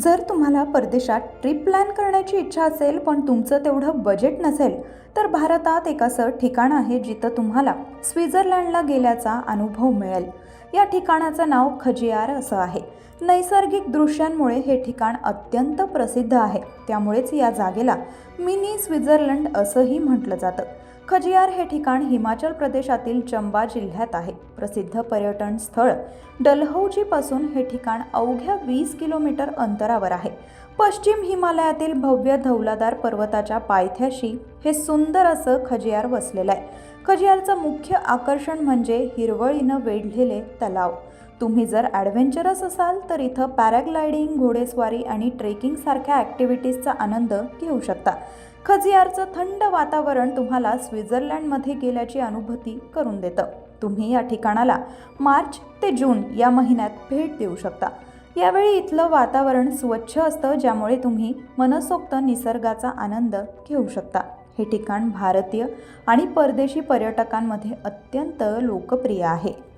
जर तुम्हाला परदेशात ट्रिप प्लॅन करण्याची इच्छा असेल पण तुमचं तेवढं बजेट नसेल तर भारतात एक असं ठिकाण आहे जिथं तुम्हाला स्वित्झर्लंडला गेल्याचा अनुभव मिळेल. या ठिकाणाचं नाव खजियार असं आहे. नैसर्गिक दृश्यांमुळे हे ठिकाण अत्यंत प्रसिद्ध आहे. त्यामुळेच या जागेला मिनी स्वित्झर्लंड असंही म्हटलं जातं. खजियार हे ठिकाण हिमाचल प्रदेशातील चंबा जिल्ह्यात आहे. प्रसिद्ध पर्यटन स्थळ डलहौजीपासून हे ठिकाण अवघ्या वीस किलोमीटर अंतरावर आहे. पश्चिम हिमालयातील भव्य धौलादार पर्वताच्या पायथ्याशी हे सुंदर असं खजियार वसलेलं आहे. खजियारचं मुख्य आकर्षण म्हणजे हिरवळीनं वेढलेले तलाव. तुम्ही जर ॲडव्हेंचरस असाल तर इथं पॅराग्लायडिंग घोडेस्वारी आणि ट्रेकिंगसारख्या ॲक्टिव्हिटीजचा आनंद घेऊ शकता. खजियारचं थंड वातावरण तुम्हाला स्वित्झर्लंडमध्ये गेल्याची अनुभूती करून देतं. तुम्ही या ठिकाणाला मार्च ते जून या महिन्यात भेट देऊ शकता. यावेळी इथलं वातावरण स्वच्छ असतं ज्यामुळे तुम्ही मनसोक्त निसर्गाचा आनंद घेऊ शकता. हे ठिकाण भारतीय आणि परदेशी पर्यटकांमध्ये अत्यंत लोकप्रिय आहे.